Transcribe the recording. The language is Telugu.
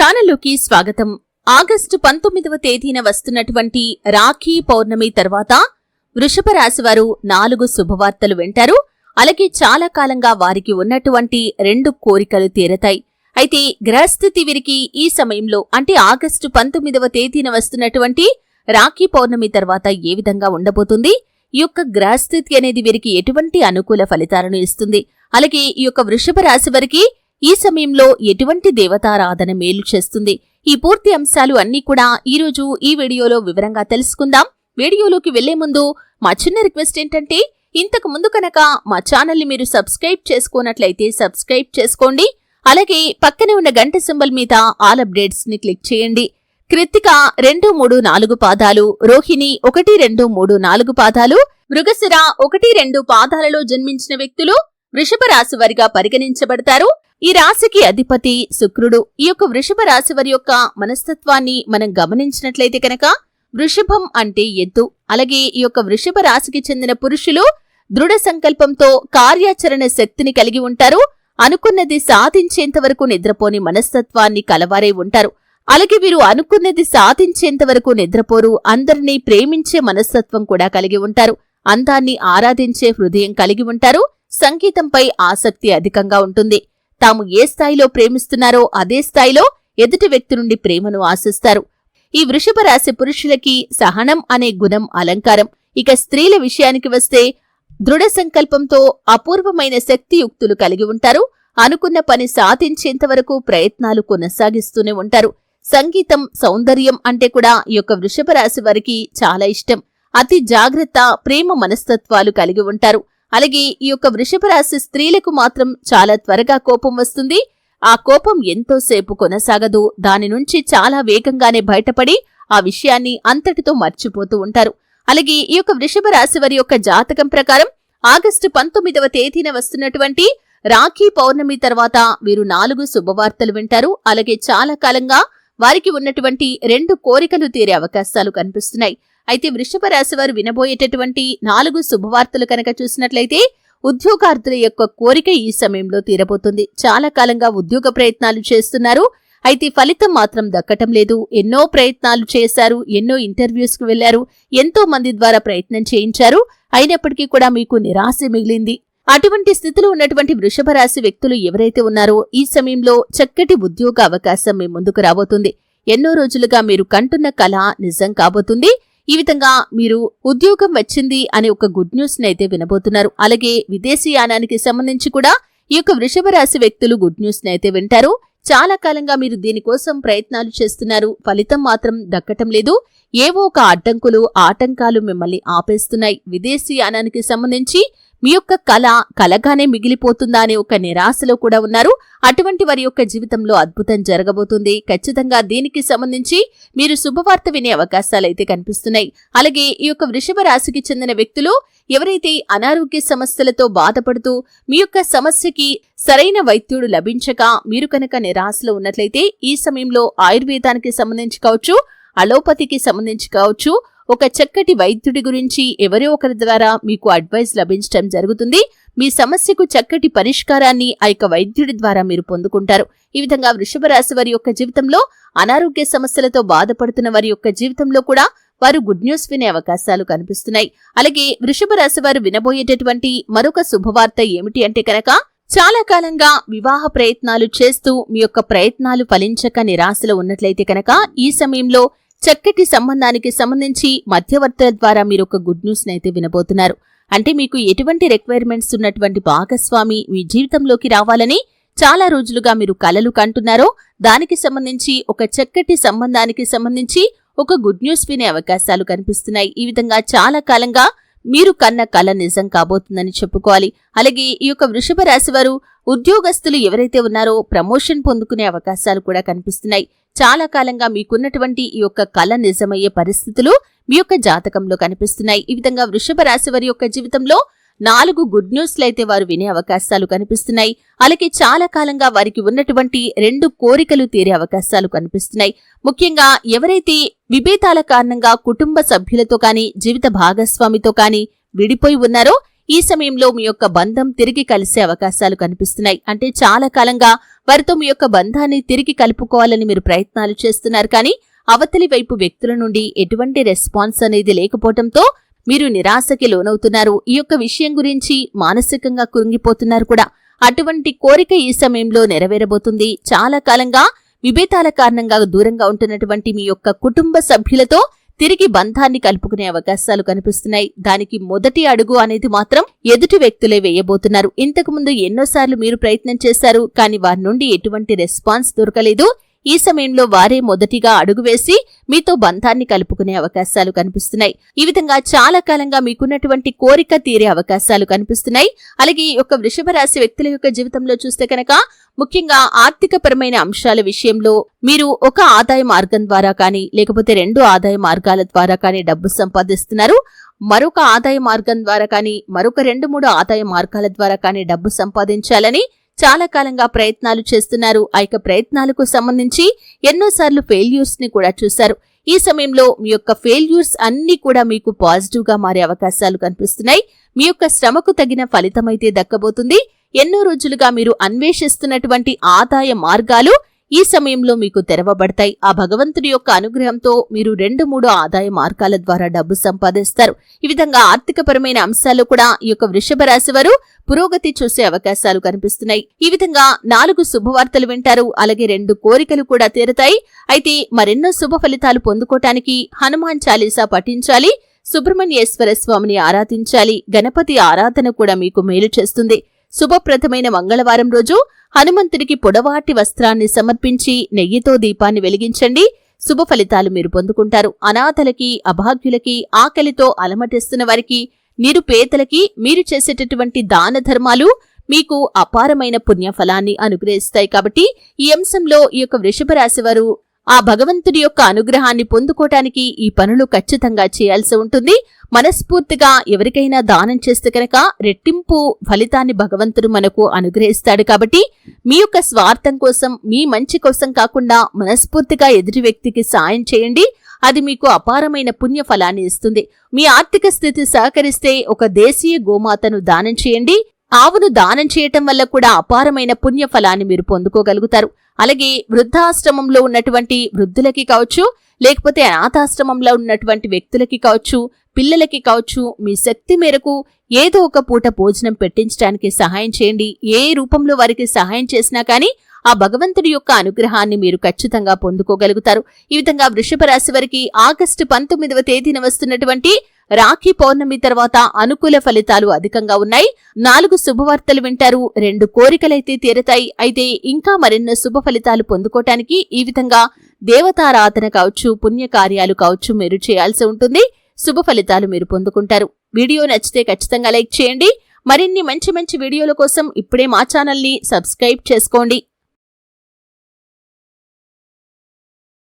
ఛానల్లోకి స్వాగతం. ఆగస్టు పంతొమ్మిదవ తేదీన వస్తున్నటువంటి రాఖీ పౌర్ణమి తర్వాత వృషభ నాలుగు శుభవార్తలు వింటారు. అలాగే చాలా కాలంగా వారికి ఉన్నటువంటి రెండు కోరికలు తీరతాయి. అయితే గ్రహస్థితి వీరికి ఈ సమయంలో అంటే ఆగస్టు పంతొమ్మిదవ తేదీన వస్తున్నటువంటి రాఖీ పౌర్ణమి తర్వాత ఏ విధంగా ఉండబోతుంది? ఈ యొక్క గ్రహస్థితి అనేది వీరికి ఎటువంటి అనుకూల ఫలితాలను ఇస్తుంది? అలాగే ఈ యొక్క వృషభ రాశి వారికి ఈ సమయంలో ఎటువంటి దేవతారాధన మేలు చేస్తుంది? ఈ పూర్తి అంశాలు అన్నీ కూడా ఈరోజు ఈ వీడియోలో వివరంగా తెలుసుకుందాం. వీడియోలోకి వెళ్ళే ముందు మా చిన్న రిక్వెస్ట్ ఏంటంటే ఇంతకు ముందు కనుక మా ఛానల్ని మీరు సబ్స్క్రైబ్ చేసుకోనట్లయితే సబ్స్క్రైబ్ చేసుకోండి. అలాగే పక్కనే ఉన్న గంట సింబల్ మీద ఆల్ అప్డేట్స్ని క్లిక్ చేయండి. కృత్తిక రెండు మూడు నాలుగు పాదాలు రోహిణి ఒకటి రెండు మూడు నాలుగు పాదాలు మృగశిర ఒకటి రెండు పాదాలలో జన్మించిన వ్యక్తులు వృషభ రాశి వారిగా పరిగణించబడతారు. ఈ రాశికి అధిపతి శుక్రుడు. ఈ యొక్క వృషభ రాశి వారి యొక్క మనస్తత్వాన్ని మనం గమనించినట్లయితే కనుక వృషభం అంటే ఎద్దు. అలాగే ఈ యొక్క వృషభ రాశికి చెందిన పురుషులు దృఢ సంకల్పంతో కార్యాచరణ శక్తిని కలిగి ఉంటారు. అనుకున్నది సాధించేంత వరకు నిద్రపోని మనస్తత్వాన్ని కలవారై ఉంటారు. అలాగే వీరు అనుకున్నది సాధించేంత వరకు నిద్రపోరు. అందరినీ ప్రేమించే మనస్తత్వం కూడా కలిగి ఉంటారు. అందాన్ని ఆరాధించే హృదయం కలిగి ఉంటారు. సంగీతంపై ఆసక్తి అధికంగా ఉంటుంది. తాము ఏ స్థాయిలో ప్రేమిస్తున్నారో అదే స్థాయిలో ఎదుటి వ్యక్తి నుండి ప్రేమను ఆశిస్తారు. ఈ వృషభ రాశి పురుషులకి సహనం అనే గుణం అలంకారం. ఇక స్త్రీల విషయానికి వస్తే దృఢ సంకల్పంతో అపూర్వమైన శక్తియుక్తులు కలిగి ఉంటారు. అనుకున్న పని సాధించేంత వరకు ప్రయత్నాలు కొనసాగిస్తూనే ఉంటారు. సంగీతం సౌందర్యం అంటే కూడా ఈ యొక్క వృషభ రాశి వారికి చాలా ఇష్టం. అతి జాగ్రత్త ప్రేమ మనస్తత్వాలు కలిగి ఉంటారు. అలాగే ఈ యొక్క వృషభ రాశి స్త్రీలకు మాత్రం చాలా త్వరగా కోపం వస్తుంది. ఆ కోపం ఎంతోసేపు కొనసాగదు. దాని నుంచి చాలా వేగంగానే బయటపడి ఆ విషయాన్ని అంతటితో మర్చిపోతూ ఉంటారు. అలాగే ఈ యొక్క వృషభ రాశి వారి యొక్క జాతకం ప్రకారం ఆగస్టు పంతొమ్మిదవ తేదీన వస్తున్నటువంటి రాఖీ పౌర్ణమి తర్వాత వీరు నాలుగు శుభవార్తలు వింటారు. అలాగే చాలా కాలంగా వారికి ఉన్నటువంటి రెండు కోరికలు తీరే అవకాశాలు కనిపిస్తున్నాయి. అయితే వృషభ రాశి వారు వినబోయేటటువంటి నాలుగు శుభవార్తలు కనుక చూసినట్లయితే ఉద్యోగార్థుల యొక్క కోరిక ఈ సమయంలో తీరబోతుంది. చాలా కాలంగా ఉద్యోగ ప్రయత్నాలు చేస్తున్నారు. అయితే ఫలితం మాత్రం దక్కటం లేదు. ఎన్నో ప్రయత్నాలు చేశారు ఎన్నో ఇంటర్వ్యూస్కు వెళ్ళారు ఎంతో మంది ద్వారా ప్రయత్నం చేయించారు. అయినప్పటికీ కూడా మీకు నిరాశ మిగిలింది. అటువంటి స్థితిలో ఉన్నటువంటి వృషభ రాశి వ్యక్తులు ఎవరైతే ఉన్నారో ఈ సమయంలో చక్కటి ఉద్యోగ అవకాశం మీ ముందుకు రాబోతుంది. ఎన్నో రోజులుగా మీరు కంటున్న కళ నిజం కాబోతుంది. ఈ విధంగా మీరు ఉద్యోగం వచ్చింది అనే ఒక గుడ్ న్యూస్ అయితే వినబోతున్నారు. అలాగే విదేశీయానానికి సంబంధించి కూడా ఈ యొక్క వృషభ రాశి వ్యక్తులు గుడ్ న్యూస్ అయితే వింటారు. చాలా కాలంగా మీరు దీనికోసం ప్రయత్నాలు చేస్తున్నారు. ఫలితం మాత్రం దక్కటం లేదు. ఏవో ఒక అడ్డంకులు ఆటంకాలు మిమ్మల్ని ఆపేస్తున్నాయి. విదేశీయానానికి సంబంధించి మీ యొక్క కళ కలగానే మిగిలిపోతుందా అనే ఒక నిరాశలో కూడా ఉన్నారు. అటువంటి వారి యొక్క జీవితంలో అద్భుతం జరగబోతుంది. ఖచ్చితంగా దీనికి సంబంధించి మీరు శుభవార్త వినే అవకాశాలు అయితే కనిపిస్తున్నాయి. అలాగే ఈ యొక్క వృషభ రాశికి చెందిన వ్యక్తులు ఎవరైతే అనారోగ్య సమస్యలతో బాధపడుతూ మీ యొక్క సమస్యకి సరైన వైద్యుడు లభించక మీరు కనుక నిరాశలో ఉన్నట్లయితే ఈ సమయంలో ఆయుర్వేదానికి సంబంధించి కావచ్చు అలోపతికి సంబంధించి కావచ్చు ఒక చక్కటి వైద్యుడి గురించి ఎవరో ఒకరి ద్వారా మీకు అడ్వైస్ లభించడం జరుగుతుంది. మీ సమస్యకు చక్కటి పరిష్కారాన్ని ఆ యొక్క వైద్యుడి ద్వారా మీరు పొందుకుంటారు. ఈ విధంగా వృషభ రాశి వారి యొక్క జీవితంలో అనారోగ్య సమస్యలతో బాధపడుతున్న వారి యొక్క జీవితంలో కూడా వారు గుడ్ న్యూస్ వినే అవకాశాలు కనిపిస్తున్నాయి. అలాగే వృషభ రాశి వారు వినబోయేటటువంటి మరొక శుభవార్త ఏమిటి అంటే కనుక చాలా కాలంగా వివాహ ప్రయత్నాలు చేస్తూ మీ యొక్క ప్రయత్నాలు ఫలించక నిరాశలో ఉన్నట్లయితే కనుక ఈ సమయంలో చక్కటి సంబంధానికి సంబంధించి మధ్యవర్తుల ద్వారా మీరు ఒక గుడ్ న్యూస్ని అయితే వినబోతున్నారు. అంటే మీకు ఎటువంటి రిక్వైర్మెంట్స్ ఉన్నటువంటి భాగస్వామి మీ జీవితంలోకి రావాలని చాలా రోజులుగా మీరు కలలు కంటున్నారో దానికి సంబంధించి ఒక చక్కటి సంబంధానికి సంబంధించి ఒక గుడ్ న్యూస్ వినే అవకాశాలు కనిపిస్తున్నాయి. ఈ విధంగా చాలా కాలంగా మీరు కన్న కళ నిజం కాబోతుందని చెప్పుకోవాలి. అలాగే ఈ యొక్క వృషభ రాశి వారు ఉద్యోగస్తులు ఎవరైతే ఉన్నారో ప్రమోషన్ పొందుకునే అవకాశాలు కూడా కనిపిస్తున్నాయి. చాలా కాలంగా మీకున్నటువంటి ఈ యొక్క కళ నిజమయ్యే పరిస్థితులు మీ యొక్క జాతకంలో కనిపిస్తున్నాయి. ఈ విధంగా వృషభ రాశి వారి యొక్క జీవితంలో నాలుగు గుడ్ న్యూస్లు అయితే వారు వినే అవకాశాలు కనిపిస్తున్నాయి. అలాగే చాలా కాలంగా వారికి ఉన్నటువంటి రెండు కోరికలు తీరే అవకాశాలు కనిపిస్తున్నాయి. ముఖ్యంగా ఎవరైతే విభేదాల కారణంగా కుటుంబ సభ్యులతో కానీ జీవిత భాగస్వామితో కానీ విడిపోయి ఉన్నారో ఈ సమయంలో మీ యొక్క బంధం తిరిగి కలిసే అవకాశాలు కనిపిస్తున్నాయి. అంటే చాలా కాలంగా వారితో మీ యొక్క బంధాన్ని తిరిగి కలుపుకోవాలని మీరు ప్రయత్నాలు చేస్తున్నారు. కానీ అవతలి వైపు వ్యక్తుల నుండి ఎటువంటి రెస్పాన్స్ అనేది లేకపోవడంతో మీరు నిరాశకి లోనవుతున్నారు. ఈ యొక్క విషయం గురించి మానసికంగా కురింగిపోతున్నారు కూడా. అటువంటి కోరిక ఈ సమయంలో నెరవేరబోతుంది. చాలా కాలంగా విభేదాల కారణంగా దూరంగా ఉంటున్నటువంటి మీ యొక్క కుటుంబ సభ్యులతో తిరిగి బంధాన్ని కలుపుకునే అవకాశాలు కనిపిస్తున్నాయి. దానికి మొదటి అడుగు అనేది మాత్రం ఎదుటి వ్యక్తులే వేయబోతున్నారు. ఇంతకు ముందు ఎన్నోసార్లు మీరు ప్రయత్నం చేశారు కానీ వారి నుండి ఎటువంటి రెస్పాన్స్ దొరకలేదు. ఈ సమయంలో వారే మొదటిగా అడుగు వేసి మీతో బంధాన్ని కలుపుకునే అవకాశాలు కనిపిస్తున్నాయి. ఈ విధంగా చాలా కాలంగా మీకున్నటువంటి కోరిక తీరే అవకాశాలు కనిపిస్తున్నాయి. అలాగే ఈ యొక్క వృషభ రాశి వ్యక్తుల యొక్క జీవితంలో చూస్తే కనుక ముఖ్యంగా ఆర్థికపరమైన అంశాల విషయంలో మీరు ఒక ఆదాయ మార్గం ద్వారా కానీ లేకపోతే రెండు ఆదాయ మార్గాల ద్వారా కానీ డబ్బు సంపాదిస్తున్నారు. మరొక ఆదాయ మార్గం ద్వారా కానీ మరొక రెండు మూడు ఆదాయ మార్గాల ద్వారా కానీ డబ్బు సంపాదించాలని చాలా కాలంగా ప్రయత్నాలు చేస్తున్నారు. ఆ యొక్క ప్రయత్నాలకు సంబంధించి ఎన్నోసార్లు ఫెయిల్యూర్స్ని కూడా చూశారు. ఈ సమయంలో మీ యొక్క ఫెయిల్యూర్స్ అన్ని కూడా మీకు పాజిటివ్గా మారే అవకాశాలు కనిపిస్తున్నాయి. మీ యొక్క శ్రమకు తగిన ఫలితమైతే దక్కబోతుంది. ఎన్నో రోజులుగా మీరు అన్వేషిస్తున్నటువంటి ఆదాయ మార్గాలు ఈ సమయంలో మీకు తెరవబడతాయి. ఆ భగవంతుడి యొక్క అనుగ్రహంతో మీరు రెండు మూడు ఆదాయ మార్గాల ద్వారా డబ్బు సంపాదిస్తారు. ఈ విధంగా ఆర్థికపరమైన అంశాల్లో కూడా ఈ యొక్క వృషభ రాశి వారు పురోగతి చూసే అవకాశాలు కనిపిస్తున్నాయి. ఈ విధంగా నాలుగు శుభవార్తలు వింటారు. అలాగే రెండు కోరికలు కూడా తీరతాయి. అయితే మరెన్నో శుభ ఫలితాలు పొందుకోటానికి హనుమాన్ చాలీసా పఠించాలి. సుబ్రహ్మణ్యేశ్వర స్వామిని ఆరాధించాలి. గణపతి ఆరాధన కూడా మీకు మేలు చేస్తుంది. శుభప్రదమైన మంగళవారం రోజు హనుమంతుడికి పొడవాటి వస్త్రాన్ని సమర్పించి నెయ్యితో దీపాన్ని వెలిగించండి. శుభ ఫలితాలు మీరు పొందుకుంటారు. అనాథలకి అభాగ్యులకి ఆకలితో అలమటిస్తున్న వారికి నిరుపేదలకి మీరు చేసేటటువంటి దాన ధర్మాలు మీకు అపారమైన పుణ్యఫలాన్ని అనుగ్రహిస్తాయి కాబట్టి ఈ అంశంలో ఈ యొక్క వృషభ రాశి వారు ఆ భగవంతుడి యొక్క అనుగ్రహాన్ని పొందుకోటానికి ఈ పనులు ఖచ్చితంగా చేయాల్సి ఉంటుంది. మనస్ఫూర్తిగా ఎవరికైనా దానం చేస్తే కనుక రెట్టింపు ఫలితాన్ని భగవంతుడు మనకు అనుగ్రహిస్తాడు కాబట్టి మీ యొక్క స్వార్థం కోసం మీ మంచి కోసం కాకుండా మనస్ఫూర్తిగా ఎదుటి వ్యక్తికి సాయం చేయండి. అది మీకు అపారమైన పుణ్య ఫలాన్ని ఇస్తుంది. మీ ఆర్థిక స్థితి సహకరిస్తే ఒక దేశీయ గోమాతను దానం చేయండి. ఆవును దానం చేయటం వల్ల కూడా అపారమైన పుణ్యఫలాన్ని మీరు పొందుకోగలుగుతారు. అలాగే వృద్ధాశ్రమంలో ఉన్నటువంటి వృద్ధులకి కావచ్చు లేకపోతే అనాథాశ్రమంలో ఉన్నటువంటి వ్యక్తులకి కావచ్చు పిల్లలకి కావచ్చు మీ శక్తి మేరకు ఏదో ఒక పూట భోజనం పెట్టించడానికి సహాయం చేయండి. ఏ రూపంలో వారికి సహాయం చేసినా కానీ ఆ భగవంతుడి యొక్క అనుగ్రహాన్ని మీరు ఖచ్చితంగా పొందుకోగలుగుతారు. ఈ విధంగా వృషభ రాశి వారికి ఆగస్టు పంతొమ్మిదవ తేదీన వస్తున్నటువంటి రాఖీ పౌర్ణమి తర్వాత అనుకూల ఫలితాలు అధికంగా ఉన్నాయి. నాలుగు శుభవార్తలు వింటారు. రెండు కోరికలైతే తీరతాయి. అయితే ఇంకా మరెన్నో శుభ ఫలితాలు పొందుకోవటానికి ఈ విధంగా దేవతారాధన కావచ్చు పుణ్యకార్యాలు కావచ్చు మీరు చేయాల్సి ఉంటుంది. శుభ ఫలితాలు మీరు పొందుకుంటారు. వీడియో నచ్చితే ఖచ్చితంగా లైక్ చేయండి. మరిన్ని మంచి మంచి వీడియోల కోసం ఇప్పుడే మా ఛానల్ని సబ్స్క్రైబ్ చేసుకోండి.